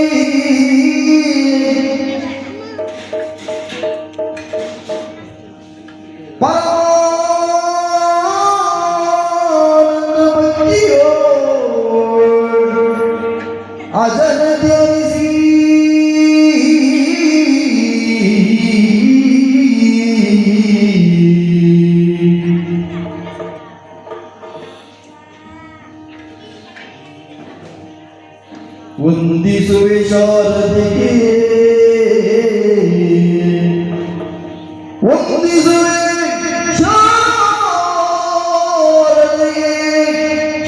الرحيم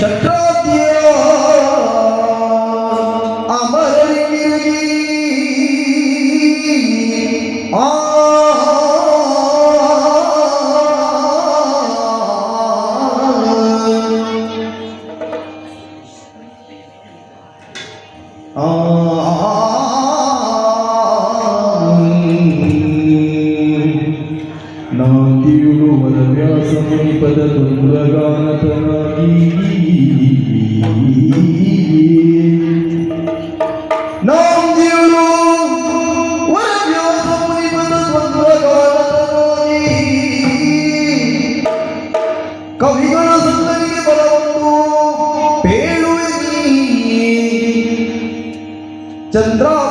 Chatrodia. Chandravali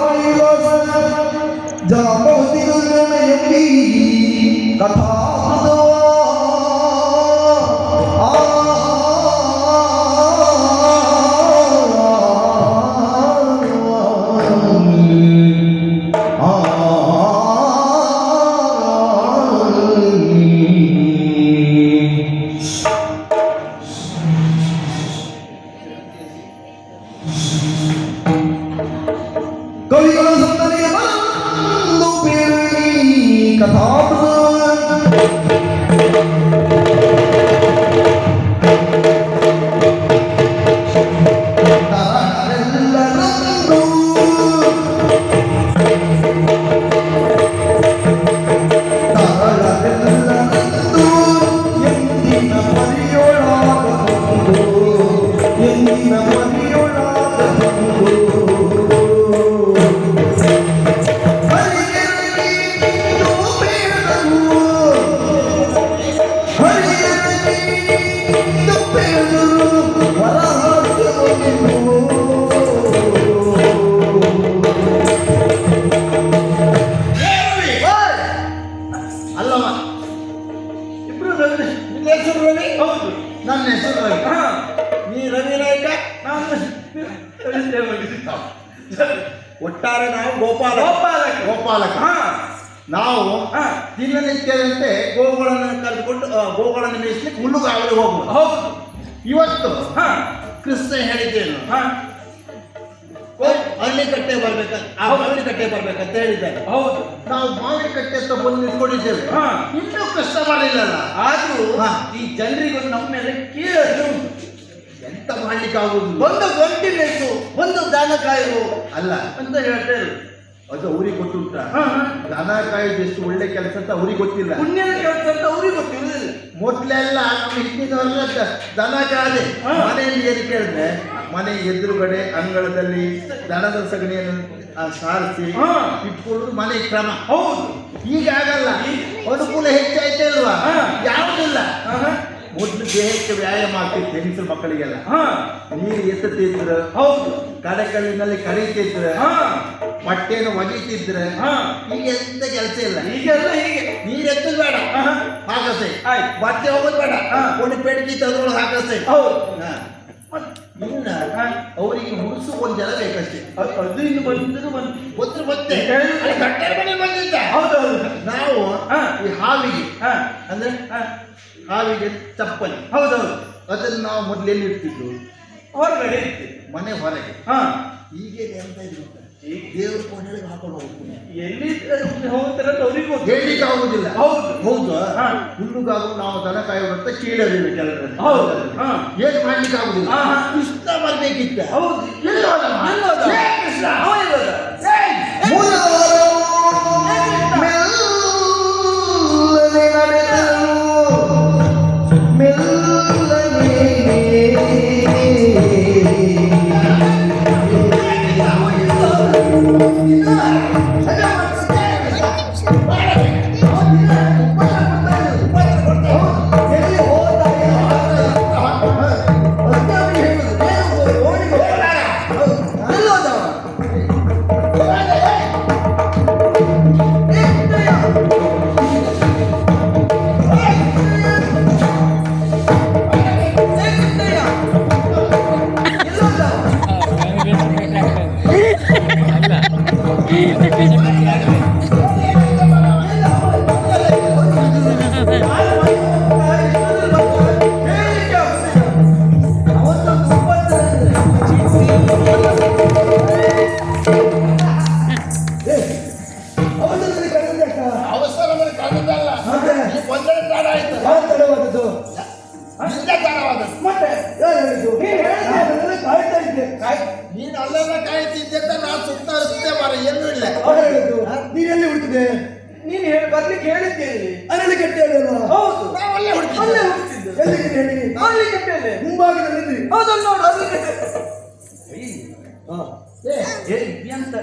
ಹೇಳಿದ್ದಾರೆ ಹೌದು. ನಾವು ಮಾವಿನ ಕಟ್ಟೆ ಅಂತ ಬಂದು ನಿಂತ್ಕೊಂಡಿದ್ದೇವೆ. ಹಾ. ಇನ್ನೂ ಕಷ್ಟ ಮಾಡಿಲ್ಲಲ್ಲ? ಆದರೂ. ಈ ಜನರಿಗೊಂದು ನಮ್ಮ ಮೇಲೆ ಕೇಳಲು ಎಂತ ಮಾಡ್ಲಿಕ್ಕೆ ಒಂದು ಗಂಟೆ ಬೇಕು. ಒಂದು ದಾನ ಕಾಯು ಅಲ್ಲ. ಅಂತ ಹೇಳ್ತಾರೆ ಅದು ಅವ್ರಿಗೆ ಗೊತ್ತುಂಟ. ದನ ಕಾಯ್ದು ಎಷ್ಟು ಒಳ್ಳೆ ಕೆಲಸ ಅಂತ ಅವ್ರಿಗೆ ಗೊತ್ತಿಲ್ಲ. ಪುಣ್ಯದ ಕೆಲಸ ಅಂತ ಅವ್ರಿಗೆ ಗೊತ್ತಿಲ್ಲ ಮೊದ್ಲೆಲ್ಲ ನಮ್ಮ ಹಿಂದಿನವರೆಲ್ಲ ದನ ಕಾದೆ. ಮನೆಯಲ್ಲಿ ಏನು ಕೇಳಿದ್ರೆ ಮನೆ ಎದುರುಗಡೆ ಅಂಗಳದಲ್ಲಿ ದನದ ಸಗಣಿಯನ್ನು ಸಾರಿಸಿ. ಇಟ್ಕೊಳ್ಳೋದು ಮನೆ ಕ್ರಮ. ಹೌದು. ಈಗ ಆಗಲ್ಲ ಅನುಕೂಲ ಹೆಚ್ಚಾಯ್ತಾ ಇಲ್ವಾ. ಯಾವುದಿಲ್ಲ. ಮೊದಲು ದೇಹಕ್ಕೆ ವ್ಯಾಯಾಮ ಆಗ್ತಿತ್ತು ಹೆಂಗಸರು ಮಕ್ಕಳಿಗೆಲ್ಲ. ಹಾ. ನೀರು ಎತ್ತುತ್ತಿದ್ರು ಹೌದು. ಕಡೆಕಲ್ಲಿನಲ್ಲಿ ಕರೀತಿದ್ರು ಹಾ. ಬಟ್ಟೆಯನ್ನು ಒಗಿತಿದ್ರೆ ಹಾ. ಈಗ ಎಂತ ಕೆಲಸ ಇಲ್ಲ. ಈಗೆಲ್ಲ ಹೀಗೆ. ನೀರು ಎತ್ತದ್ ಬೇಡ. ಹಾಕಸೆ. ಬಟ್ಟೆ ಹೋಗೋದು ಬೇಡ. ಒಂದು ಪೆಡ್ಗಿ ತೆಗೆದು ಹಾಕಸೆ ಹೌದು. ಇನ್ನ. ಅವರಿಗೆ ಮುಗಿಸು ಒಂದು ಜನ ಬೇಕಷ್ಟೇ. ಅದು ಇನ್ನು ಬಂದಿದ್ದು ಬಂತು ಗೊತ್ತು ಮತ್ತೆ. ಹೇಳಿ. ಮನೆ ಬಂದಿದ್ದ. ಹೌದೌದು. ನಾವು ಹಾ. ಈ ಹಾವಿಗೆ. ಹಾ. ಅಂದ್ರೆ ಹಾವಿಗೆ ಚಪ್ಪಲಿ. ಹೌದೌದು. ಅದನ್ನು ನಾವು ಮೊದಲೆಲ್ಲಿ ಇಡ್ತಿದ್ದು ಹೊರಗಡೆ ಇರ್ತೀವಿ ಮನೆ ಹೊರಗೆ. ಹಾ. ಈಗೇನು ಎಂತ ಇದು ಗೊತ್ತಾ? ದೇವ್ರ ಕೋಣೆಗೆ ಹಾಕೊಂಡು ಹೋಗ್ತೀನಿ ಎಲ್ಲಿ ಹೋಗ್ತಾರೆ ಅವ್ರಿಗೆ ಗೊತ್ತು ಹೇಳಲಿಕ್ಕೆ ಆಗುದಿಲ್ಲ ಹೌದು. ಹೌದು. ಹುಲ್ಲುಗಾಗು ನಾವು ದನ ಕಾಯುವಂತ ಕೇಳಲಿಲ್ಲ ಕೆಲವರು ಹೌದು. ಹಾ. ಏನು ಮಾಡ್ಲಿಕ್ಕೆ ಆಗುದಿಲ್ಲ. ಕೃಷ್ಣ ಬರ್ಬೇಕಿತ್ತ ಹೌದು ಕೃಷ್ಣ? ಅಲ್ಲೇ ಕಟ್ಟೆಯಲ್ಲಿ ಮುಂಭಾಗದಲ್ಲಿ ನೋಡು ಕಟ್ಟೆ ಎಂತ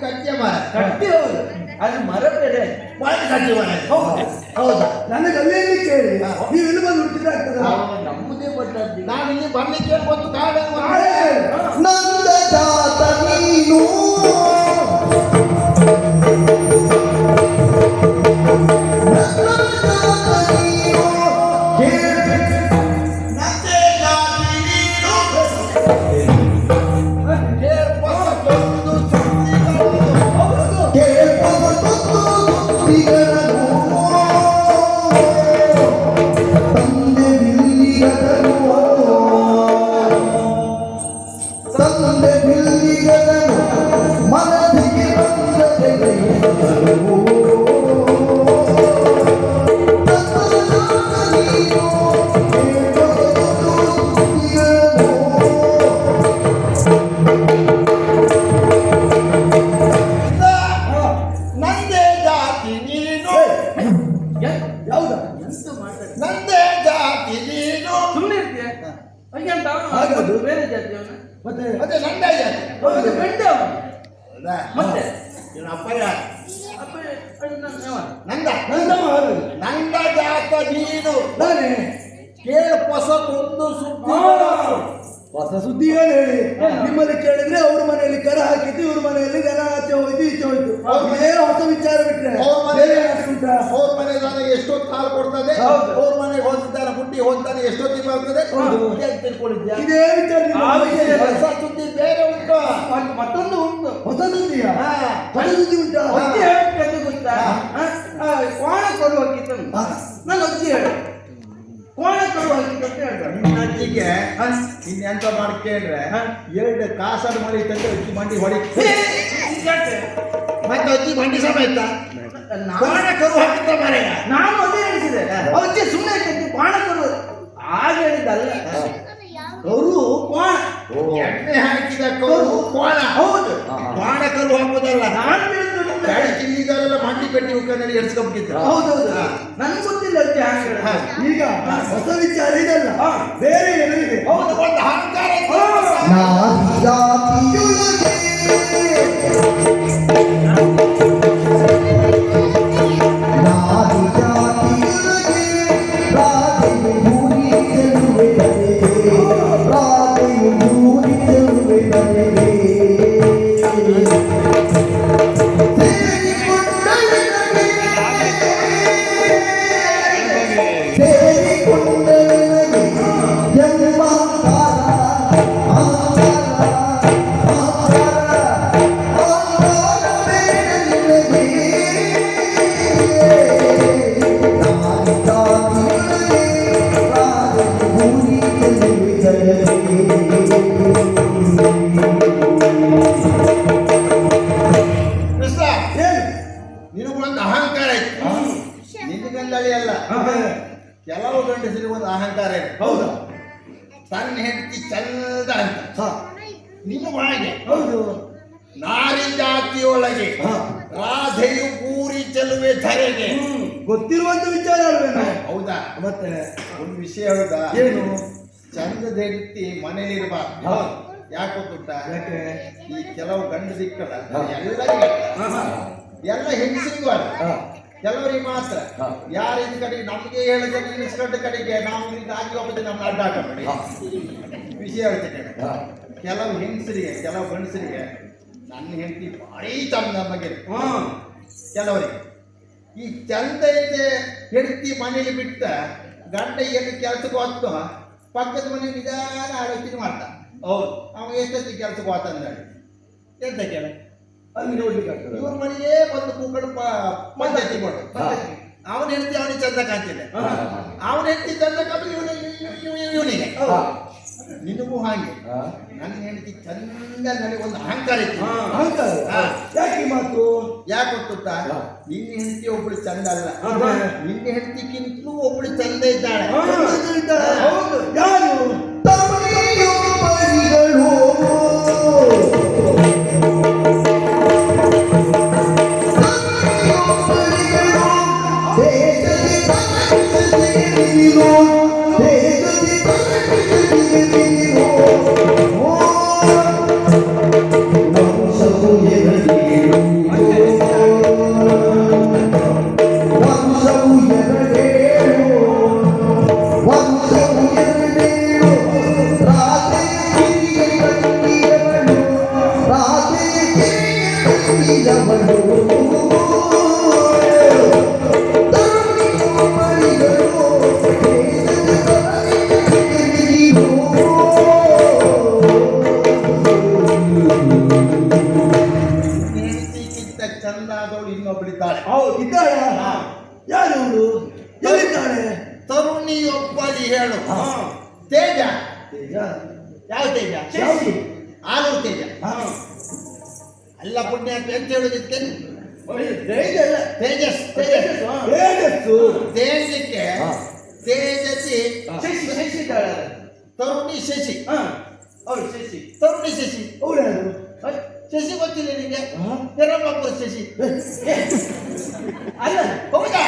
ಕಟ್ಟಿಯ ಮಾರ. ಕಟ್ಟಿ ಹೌದು. ಅದು ಮರ ಬೇರೆ. ಮಾಡಿ ಕಟ್ಟಿ ಮರ. ಹೌದು. ಹೌದಾ. ನನಗೆ ಅಲ್ಲೇ ಕೇಳಿ ನೀವು ಇಲ್ಲಿ ಬಂದು ಹುಡುಕಿದ್ರೆ ಆಗ್ತದ? ನಮ್ಮದೇ ಬಂದದ್ದು ನಾನು ಇಲ್ಲಿ ಬರ್ಲಿಕ್ಕೆ ಒಂದು ಕಾರಣ ಮತ್ತೆ ನಂದೇ ಹೌದು ಹೌದಾ? ಮತ್ತೆ? ಇವನ ಅಪ್ಪ ಯಾರು? ಅಪ್ಪ? ನಂದ? ಹಾಗೆ ನಂದ ಜಾತ ನೀನು. ನಾನೇ? ಪಸತ್ ಒಂದು ಸುದ್ದಿ ಹೊಸ ಸುದ್ದಿ ಏನು ಹೇಳಿ ನಿಮ್ಮಲ್ಲಿ ಕೇಳಿದ್ರೆ ಅವ್ರ ಮನೆಯಲ್ಲಿ ಕರ ಹಾಕಿದ್ದು ಇವ್ರ ಮನೆಯಲ್ಲಿ ದನ ಆಚೆ ಹೋಯ್ತು ಈಚೆ ಹೋಯ್ತು ಇದೇ ಹೊಸ ವಿಚಾರ ಬಿಟ್ರೆ ಅವ್ರ ಮನೆ ಅವ್ರ ಮನೆ ದಾನ ಎಷ್ಟೊತ್ತು ಕಾಲು ಕೊಡ್ತದೆ? ಅವ್ರ ಮನೆಗೆ ಹೋಗಿದ್ದಾನೆ ಬುಟ್ಟಿ ಹೋಗ್ತಾನೆ ಎಷ್ಟೊತ್ತಿಗೆ ತಿಂಗಳಾಗ್ತದೆ ತಿಳ್ಕೊಂಡಿದ್ದೆ ಇದೇ ವಿಚಾರ ಹೊಸ ಸುದ್ದಿ ಬೇರೆ ಉಂಟು. ಮತ್ತೊಂದು ಉಂಟು. ಹೊಸ ಸುದ್ದಿಯ. ಹೊಸ ಸುದ್ದಿ ಉಂಟಾ? ಅಜ್ಜಿ ಹೇಳ್ಬೇಕು ಗೊತ್ತಾ? ಕೋಣ ಕೊಡುವ. ನಾನು ಅಜ್ಜಿ ಹೇಳಿ ಕೋಣ ಕೊಡುವ ಅಂತ ಹೇಳ್ತಾರೆ ಅಜ್ಜಿಗೆ ಇನ್ನೆಂತ ಮಾಡ್ಕೇಳ್ರೆ ಎರಡು ಕಾಸದ ಮಳಿ ತಂದು ಅಜ್ಜಿ ಮಂಡಿ ಹೊಡಿ. ಮತ್ತೆ ಅಜ್ಜಿ ಮಂಡಿ ಸಮೇತ. ಬಾಣ ಕರು ಹಾಕಿದ್ದ ಮಾರಾಯ ನಾನು ಅದೇ ಹೇಳಿಸಿದೆ. ಅಜ್ಜಿ ಸುಮ್ಮನೆ ಇಟ್ಟಿದ್ದು ಬಾಣ ಕರು. ಆಗ ಹೇಳಿದ್ದಲ್ಲ. ಅವರು ಕೋಣ ಎಣ್ಣೆ ಹಾಕಿದ ಕರು ಕೋಣ ಹೌದು. ಬಾಣ ಕರು ಹಾಕೋದಲ್ಲ. ನಾನು ಗಾಡಿ ಚಿಲ್ಲಿದಾರೆಲ್ಲ ಮಾಡಿ ಕಟ್ಟಿ ಉಕ್ಕನಲ್ಲಿ ಎಡ್ಸ್ಕೊಂಡ್ಬಿಟ್ಟಿದ್ರು ಹೌದೌದು ನನಗೆ ಗೊತ್ತಿಲ್ಲ ಅಜ್ಜಿ ಹಾಗೆ. ಈಗ ಹೊಸ ವಿಚಾರ ಇದಲ್ಲ. ಬೇರೆ ಏನಿದೆ ಹೌದು ಒಂದು ಅಹಂಕಾರ ನಾ ಕೃಷ್ಣ ಒಂದು ಹೌದಾ. ತನ್ನ ಹೆಂಡತಿ ಚಂದ ಅಂತ. ನಿಮ್ಮ ಒಳಗೆ. ಹೌದು. ನಾರಿ ಜಾತಿಯೊಳಗೆ. ರಾಧೆಯು ಪೂರಿ ಚೆಲುವೆ ಧರೆಗೆ. ಗೊತ್ತಿರುವಂತ ವಿಚಾರ ಅಲ್ವೇನು? ಹೌದಾ? ಮತ್ತೆ? ಒಂದು ವಿಷಯ ಹೌದಾ ಏನು? ಚಂದದ ಹೆಂಡತಿ ಮನೇಲಿರಬಾರ್ದು. ಯಾಕೆ ಗೊತ್ತಾ ಯಾಕೆ? ಈ ಕೆಲವು ಗಂಡು ಸಿಕ್ಕಲ್ಲ. ಎಲ್ಲ. ಎಲ್ಲ ಹೆಂಗ್ ಅಲ್ಲ. ಕೆಲವರಿಗೆ ಮಾತ್ರ ಯಾರು ಇದ್ ಕಡೆಗೆ ನಮಗೆ ಹೇಳಿದ ನಿಲ್ಲಿಸ್ಕೊಂಡ ಕಡೆಗೆ ನಾವು ಆಗಿ ಹೋಗುತ್ತೆ ನಮ್ಮ ಅಡ್ಡಾಟ ಮಾಡಿ ವಿಷಯ ಹೇಳ್ತೇನೆ. ಕೆಲವು ಹೆಂಗಸರಿಗೆ ಕೆಲವು ಗಂಡಸರಿಗೆ ನನ್ನ ಹೆಂಡತಿ ಭಾರಿ ಚಂದ ಬಗ್ಗೆ ಹಾ. ಕೆಲವರಿಗೆ. ಈ ಚಂದ ಐತೆ ಹೆಂಡತಿ ಮನೇಲಿ ಬಿಟ್ಟ ಗಂಡ ಏನು ಕೆಲ್ಸಕ್ಕೆ ಹೋಗ್ತೋ ಪಕ್ಕದ ಮನೆ ನಿಧಾನ ಆಲೋಚನೆ ಮಾಡ್ತಾ ಹೌದು. ಅವನು ಎಷ್ಟೊತ್ತಿಗೆ ಕೆಲ್ಸಕ್ಕೆ ಹೋತ ಎಂತ ಕೇಳ? ಅಲ್ಲಿ ನೋಡ್ಲಿಕ್ಕೆ ಆಗ್ತದೆ ಇವ್ರ ಮನೆಯೇ ಬಂದು ಕೂಕೊಂಡು ಪಂಚಾಯತಿ ಮಾಡು. ಅವನ ಹೆಂಡತಿ ಅವನಿಗೆ ಚಂದ ಕಾಣ್ತಿಲ್ಲ. ಅವನ ಹೆಂಡತಿ ಚಂದ ಕಾಣಿ ಇವನಿಗೆ. ಹಾ. ನಿನಗೂ ಹಾಗೆ. ನನ್ನ ಹೆಂಡತಿ ಚಂದ ನನಗೆ ಒಂದು ಅಹಂಕಾರ ಇತ್ತು. ಯಾಕೆ ಮಾತು? ಯಾಕೆ ಗೊತ್ತಾ ನಿನ್ನ ಹೆಂಡತಿ ಒಬ್ಬಳು ಚಂದ ಅಲ್ಲ. ನಿನ್ನ ಹೆಂಡತಿಗಿಂತಲೂ ಒಬ್ಬಳು ಚಂದ ಇದ್ದಾಳೆ. ಗೊತ್ತಿಲ್ಲ ನಿನಗೆ ಹಾ? ಹೆರಮಕ್ಕಳು ಶಶಿ ಏ, ಅಲ್ಲ ಹೌದಾ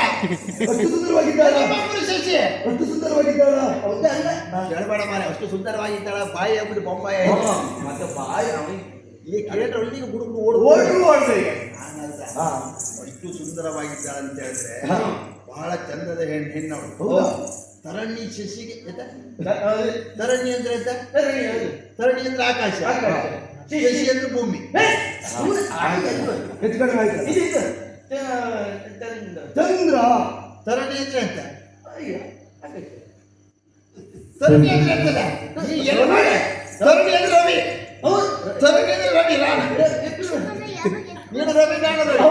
ಅಷ್ಟು ಸುಂದರವಾಗಿದ್ದಾಳ ಹೆರಮಕ್ಕಳು ಶಶಿ ಅಷ್ಟು ಸುಂದರವಾಗಿದ್ದಾಳ ಹೌದಾ ಅಲ್ಲ ಹೇಳ್ಬೇಡ ಮಾರೆ ಅಷ್ಟು ಸುಂದರವಾಗಿದ್ದಾಳ ಬಾಯಿ ಆಗ್ಬಿಟ್ಟು ಬೊಂಬಾಯಿ ಹಾ. ಮತ್ತೆ ಬಾಯಿ ಅವನಿಗೆ ಈ ಕೇಳಿದ್ರೆ ಒಳ್ಳಿಗೆ ಹುಡುಗರು ಓಡ್ ಓಡ್ರು ಓಡ್ಬೇಕು. ನಾನಲ್ಲ. ಹಾ. ಅಷ್ಟು ಸುಂದರವಾಗಿದ್ದಾಳ ಅಂತ ಹೇಳಿದ್ರೆ ಹಾ. ಬಹಳ ಚಂದದ ಹೆಣ್ಣು ಹೆಣ್ಣವಳು ಹೌದಾ? ತರಣಿ ಶಶಿಗೆ ಎತ್ತ? ಹೌದು. ತರಣಿ ಅಂದ್ರೆ ಎಂತ ಸರಿ, ಹೌದು. ತರಣಿ ಅಂದ್ರೆ ಆಕಾಶ ಆಕಾಶ. ಶಶಿ ಅಂದ್ರೆ ಭೂಮಿ? ಹೆಚ್ಚು ಕಡಿಮೆ. ಚ- ಚಂದ್ರ. ತರಣಿ ಅಂದ್ರೆ ಹಾಗೆ. ತರಣಿ ಅಂದ್ರೆ ಮಾಡೆ? ತರಣಿ ಅಂದ್ರೆ ರವಿ. ತರಣಿ ಅಂದ್ರೆ ನಾನು ರವಿ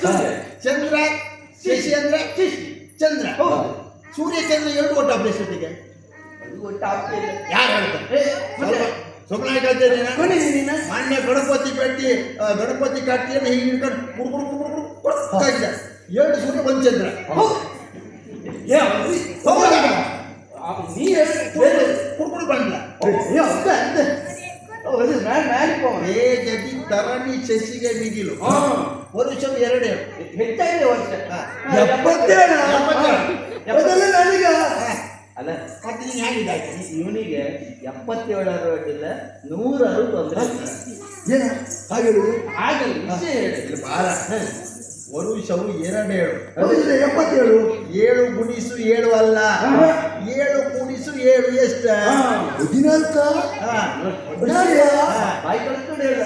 ಸೂರ್ಯ. ಚಂದ್ರ ಶಶಿ ಅಂದ್ರೆ. ಚಂದ್ರ. ಸೂರ್ಯ ಚಂದ್ರ ಎರಡು ಒಟ್ಟು ಆಗ್ತಿಲ್ಲ. ಯಾರು ಹೇಳ್ತಾರೆ? ಸುಮ್ಮನೆ ಹೇಳ್ತೇನೆ? ಮೊನ್ನೆ ಗಣಪತಿ ಪೆಟ್ಟಿ ಆ, ಗಣಪತಿ ಕಟ್ಟಿಯನ್ನು ಹೀಗೆ ಹಿಡ್ಕೊಂಡು ಕುಡು ಕುಡು ಕುಡು ಕುಡು ಕುಡು ಕುಡು ಹಾಕಿದ. ಎರಡು ಸೂರ್ಯ ಒಂದು ಚಂದ್ರ ಹೌದು. ಏ, ಅವ್ರು- ಹೌದಾ? ಅವ್ರು ನೀ ಹೇಳು, ಬೇರೆ. ಕುಡು ಕುಡು ಬಂದ್ಲ ಏ, ಜಗಿ ತರಣಿ ಶಶಿಗೆ ಮಿಗಿಲು ಹಾ. ವರುಷವು ಎರಡೇ ಹೆಚ್ಚಾಗಿದೆ ವರ್ಷ ಎಪ್ಪತ್ತೇಳು. ನನಗ ಅಲ್ಲ ಮತ್ತೆ ನೀನು ಹೇಗಿದ್ದಾಯ್ತು ಇವನಿಗೆ ಎಪ್ಪತ್ತೇಳರ ಅಡ್ಡಿಲ್ಲ ನೂರಾರು ತೊಂದರೆ ಏನ? ಹಾಗೆ? ಆಗಲ್ಲ ವಿಷಯ ಹೇಳಿ. ವರುಷವು ಎರಡೇಳು ಹೌದಿಲ್ಲ, ಎಪ್ಪತ್ತೇಳು? ಏಳು ಗುಣಿಸು ಏಳು ಅಲ್ಲ. ಹಾ. ಏಳು ಗುಣಿಸು ಏಳು ಎಷ್ಟು? ಹಾ. ಹದಿನಾಲ್ಕ? ಬಾಯಿ ಕಳ್ಕೊಂಡು ಹೇಳ.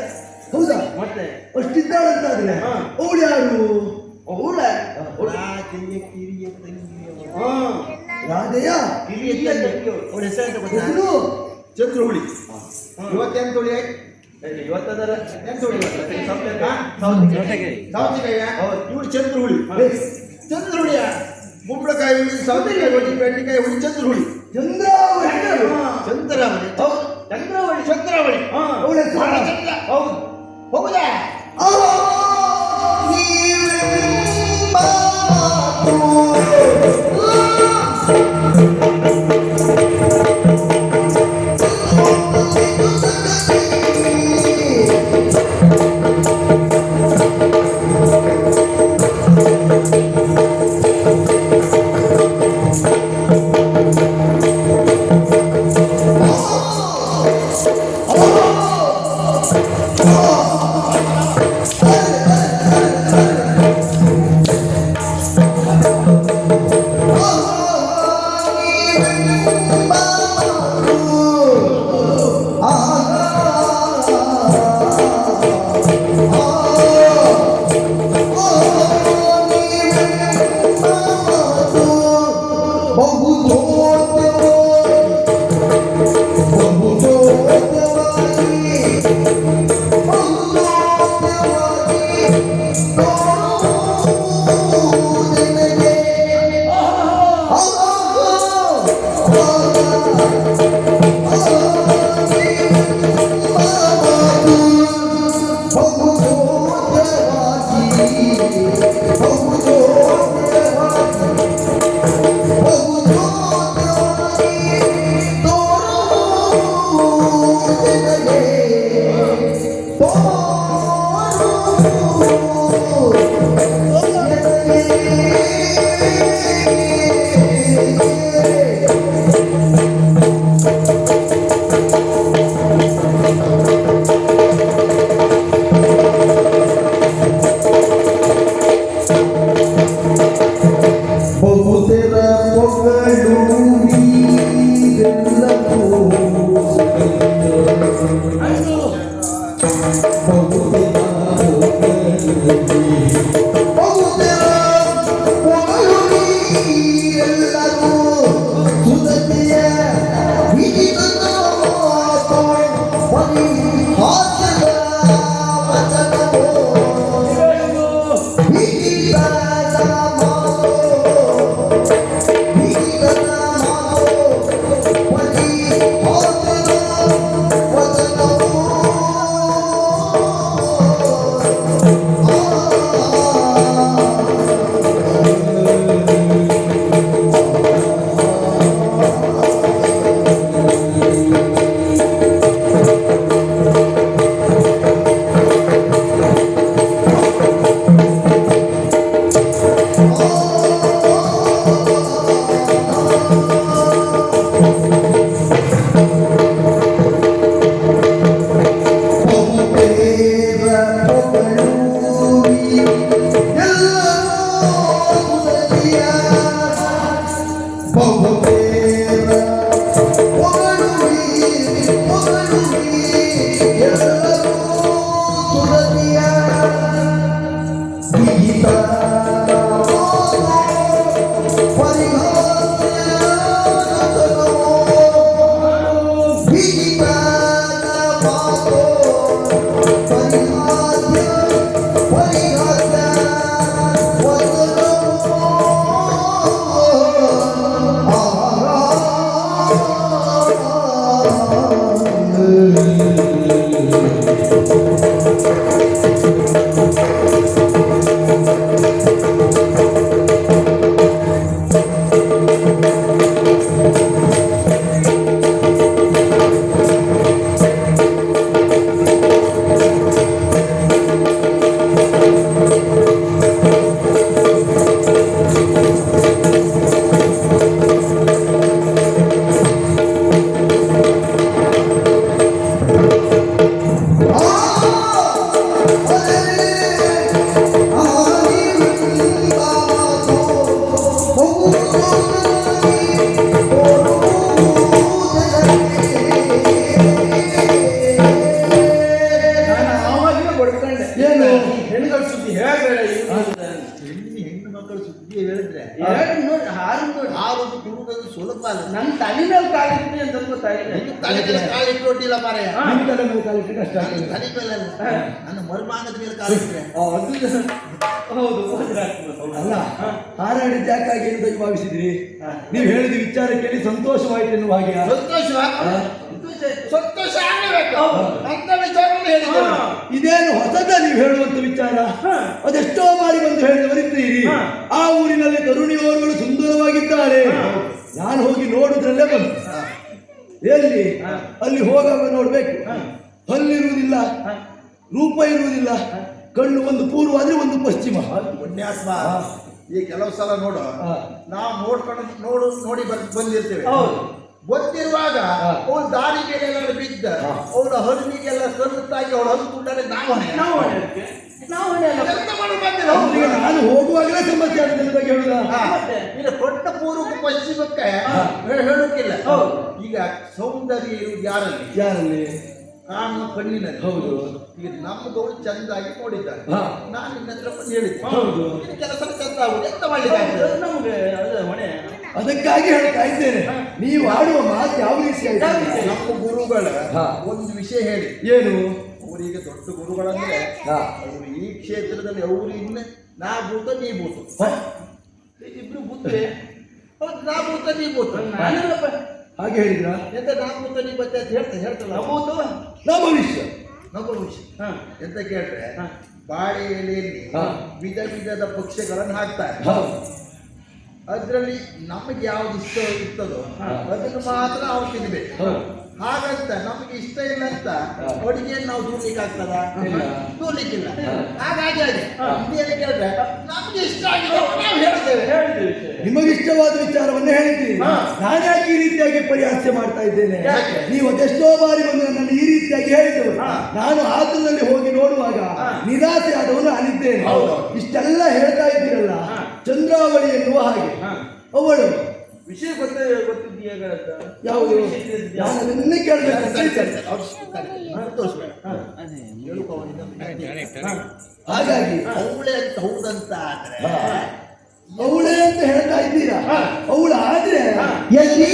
ಹೌದಾ? ಮತ್ತೆ? ಅಷ್ಟಿದ್ದಾಳಂತಾದ್ರೆ? ಹಾ. ಅವಳು ಯಾರು? ಅವಳ? ಅವಳ. ಕಿರಿಯ ಕಿರಿಯ ತಂಗಿಯವರು. ರಾಧೆಯ ಹೆಸರು ಚಂದ್ರಹುಳಿ ಸೌತೆಕಾಯಿ. ಸೌತೆಕಾಯ ಹೌದು. ಇವಳು ಚಂದ್ರಹುಳಿ ಚಂದ್ರಹುಳಿಯ ಕುಂಬಳಕಾಯಿ ಹುಳಿ ಸೌತೆಕಾಯಿ ಹುಳಿ ಬೆಂಡೆಕಾಯಿ ಹುಳಿ ಚಂದ್ರಹುಳಿ ಚಂದ್ರಾವಳಿ ಚಂದ್ರಾವಳಿ ಹೌದು ಚಂದ್ರವಳಿ ಚಂದ್ರಾವಳಿ ಹೌದು ಹೌದಾ ಹೆಣ್ಣುಗಳ ಸುದ್ದಿ ಹೆಣ್ಣು ಹೆಣ್ಣು ಮಕ್ಕಳು ಸುದ್ದಿ ಹೇಳಿದ್ರೆ. ನೋಡಿ ಹಾರು ನೋಡಿ. ಸುಲಭ ಅಲ್ಲ ನನ್ನ ತಲೆ ಮೇಲೆ ಕಾಲಿಟ್ಟಿದೆ ಅಂತ ಗೊತ್ತಾಗಿದೆ ತಲೆ ಮೇಲೆ ಮಾರಾಯ ತಲೆ ಮೇಲೆ ನನ್ನ ತಲೆ ಮೇಲೆ ಅಲ್ಲ. ನನ್ನ ಮರುಮಾನದ ಮೇಲೆ ಅದು ಹೌದು. ಅಲ್ಲ ಹಾರಾಡಿದ ಯಾಕಾಗಿ ಅಂತ ಭಾವಿಸಿದ್ರಿ. ನೀವು ಹೇಳಿದ ವಿಚಾರ ಕೇಳಿ ಸಂತೋಷವಾಯಿತು ಎನ್ನುವ ಹಾಗೆ ಸಂತೋಷ ಸಂತೋಷ ಆಗಬೇಕು ಅಂತ ವಿಚಾರವನ್ನು ಹೇಳಿದ್ದೇವೆ ಇದೇನು ಹೊಸದ ನೀವು ಹೇಳುವಂತ ವಿಚಾರ. ಅದೆಷ್ಟೋ ಬಾರಿ ಬಂದು ಹೇಳಿದವರಿದ್ದೀರಿ. ಆ ಊರಿನಲ್ಲಿ ತರುಣಿಯವರುಗಳು ಸುಂದರವಾಗಿದ್ದಾರೆ. ನಾನು ಹೋಗಿ ನೋಡುದ್ರಲ್ಲೇ ಬಂದು ಹಾ. ಎಲ್ಲಿ. ಅಲ್ಲಿ ಹೋಗುವಾಗ ನೋಡ್ಬೇಕು. ಹಲ್ಲಿರುವುದಿಲ್ಲ. ರೂಪ ಇರುವುದಿಲ್ಲ. ಕಣ್ಣು ಒಂದು ಪೂರ್ವ ಆದ್ರೆ ಒಂದು ಪಶ್ಚಿಮ. ಉನ್ಯಾಸ ಈ ಕೆಲವು ಸಲ ನೋಡು. ನಾವು ನೋಡ್ಕೊಂಡು ನೋಡು ನೋಡಿ ಬಂದ್ ಬಂದಿರ್ತೇವೆ. ಹೌದು. ಗೊತ್ತಿರುವಾಗ ಅವನು ದಾರಿ ಮೇಲೆ ಎಲ್ಲ ಬಿದ್ದ ಅವನ ಹಣ್ಣಿಗೆಲ್ಲ ಕರುತ್ತಾಗಿ ಅವಳು ಹಲ್ಲು ತುಂಡರೆ ನಾವು. ನಾವು ನಾನು ಹೋಗುವಾಗಲೇ ಸಮಸ್ಯೆ ಆಗಿದೆ ಬಗ್ಗೆ ಹೇಳುದ? ಹಾ. ದೊಡ್ಡ ಪೂರ್ವಕ್ಕೆ ಪಶ್ಚಿಮಕ್ಕೆ ಹೇಳೋಕ್ಕಿಲ್ಲ. ಈಗ ಸೌಂದರ್ಯ ಇರುವುದು ಯಾರಲ್ಲಿ? ಯಾರಲ್ಲಿ? ಕಾಣುವ ಕಣ್ಣಿನಲ್ಲಿ. ಹೌದು. ಈಗ ನಮ್ಮದವಳು ಚಂದಾಗಿ ನೋಡಿದ್ದಾರೆ. ನಾನು ನಿನ್ನ ಹತ್ರ ಬಂದು ಹೇಳಿದ್ದೆ. ಹೌದು. ಕೆಲಸ ಚಂದ ಆಗುದು ಎಂತ ಮಾಡ್ಲಿಕ್ಕೆ ಅದು ನಮ್ಗೆ ಅದು ಹೊಣೆ ಅದಕ್ಕಾಗಿ ಹೇಳ್ತಾ ಇದ್ದೇನೆ ನೀವು ಆಡುವ ಮಾತು ಯಾವ ರೀತಿ ಆಯ್ತು? ನಮ್ಮ ಗುರುಗಳ ಹಾ. ಒಂದು ವಿಷಯ ಹೇಳಿ. ಏನು? ಅವರಿಗೆ ದೊಡ್ಡ ಗುರುಗಳಂದ್ರೆ ಹಾ. ಅವರು ಈ ಕ್ಷೇತ್ರದಲ್ಲಿ ಅವರು ಇನ್ನ ನಾ ಭೂತ ನೀ ಭೂತ? ಇಬ್ರು ಬುದ್ಧಿ ಹೌದು ನಾ ಭೂತ ನೀ ಭೂತ ಹಾಗೆ ಹೇಳಿದ್ರ? ಎಂತ ನಾ ಭೂತ ನೀ ಬತ್ತೆ ಅಂತ ಹೇಳ್ತಾ ಹೇಳ್ತಲ್ಲ. ಭೂತ ನಮ್ಮ ಭವಿಷ್ಯ ನಮ್ಮ ಭವಿಷ್ಯ ಹಾ. ಎಂತ ಕೇಳ್ರೆ ಹಾ. ಬಾಳೆ ಎಲೆಯಲ್ಲಿ ಹಾ. ವಿಧ ವಿಧದ ಪಕ್ಷಿಗಳನ್ನು ಹಾಕ್ತಾರೆ. ಹೌದು ಅದರಲ್ಲಿ ನಮಗೆ ಯಾವ್ದು ಇಷ್ಟ ಇರ್ತದೋ. ಅದನ್ನು ಮಾತ್ರ ನಾವು ತಿನ್ಬೇಕು. ಹಾಗಂತ ನಮಗೆ ಇಷ್ಟ ಇಲ್ಲ ಅಂತ ಅಡುಗೆಯನ್ನು ನಾವು ದೂರ್ಲಿಕ್ಕೆ ಆಗ್ತದ ಇಲ್ಲ. ದೂರ್ಲಿಕ್ಕಿಲ್ಲ. ಹಾಗಾಗಿ ಹಾಗೆ ಹಿಂದಿಯಲ್ಲಿ ಕೇಳಿದ್ರೆ ನಮಗೆ ಇಷ್ಟ ಆಗಿರೋ ನಾವು ಹೇಳ್ತೇವೆ ವಿಚಾರವನ್ನು ಹೇಳಿದ್ದೀನಿ ನಿಮಗಿಷ್ಟವಾದ ವಿಚಾರವನ್ನ ಹೇಳಿದ್ದೀರಿ ಹಾ. ನಾನು ಯಾಕೆ ಈ ರೀತಿಯಾಗಿ ಪರಿಹಾಸ್ಯ ಮಾಡ್ತಾ ಇದ್ದೇನೆ ನೀವು ಅದೆಷ್ಟೋ ಬಾರಿ ಬಂದು ನನ್ನನ್ನು ಈ ರೀತಿಯಾಗಿ ಹೇಳಿದ್ದೆವು. ನಾನು ಆತುರದಲ್ಲಿ ಹೋಗಿ ನೋಡುವಾಗ. ನಿರಾಸೆ ಆದವನು ಅಲ್ಲಿದ್ದೇನೆ. ಇಷ್ಟೆಲ್ಲ ಹೇಳ್ತಾ ಇದ್ದೀರಲ್ಲ. ಚಂದ್ರಾವಳಿ ಎನ್ನುವ ಹಾಗೆ ಹಾ. ಅವಳು ವಿಷಯ ಗೊತ್ತೇ ಗೊತ್ತಿದ್ದೀಯ ಯಾವುದು ನಾನು ಅದನ್ನೇ ಕೇಳಬೇಕು ಸರಿ, ಸರಿ, ಸರಿ. ಅವ್ರು ಸರಿ. ಅವ್ರು ತೋರಿಸ್ಬೇಡ ಹೇಳುವ ಅವನಿಗೆ ಒಂದು ಜ್ಞಾನ ಇಲ್ಲ. ಹಾಗಾಗಿ ಅವಳೇ ಅಂತ ಹೌದಂತ ಆದ್ರೆ. ಅವಳೇ ಅಂತ ಹೇಳ್ತಾ ಇದ್ದೀರಾ. ಅವಳು ಆದ್ರೆ. ಎಲ್ಲಿ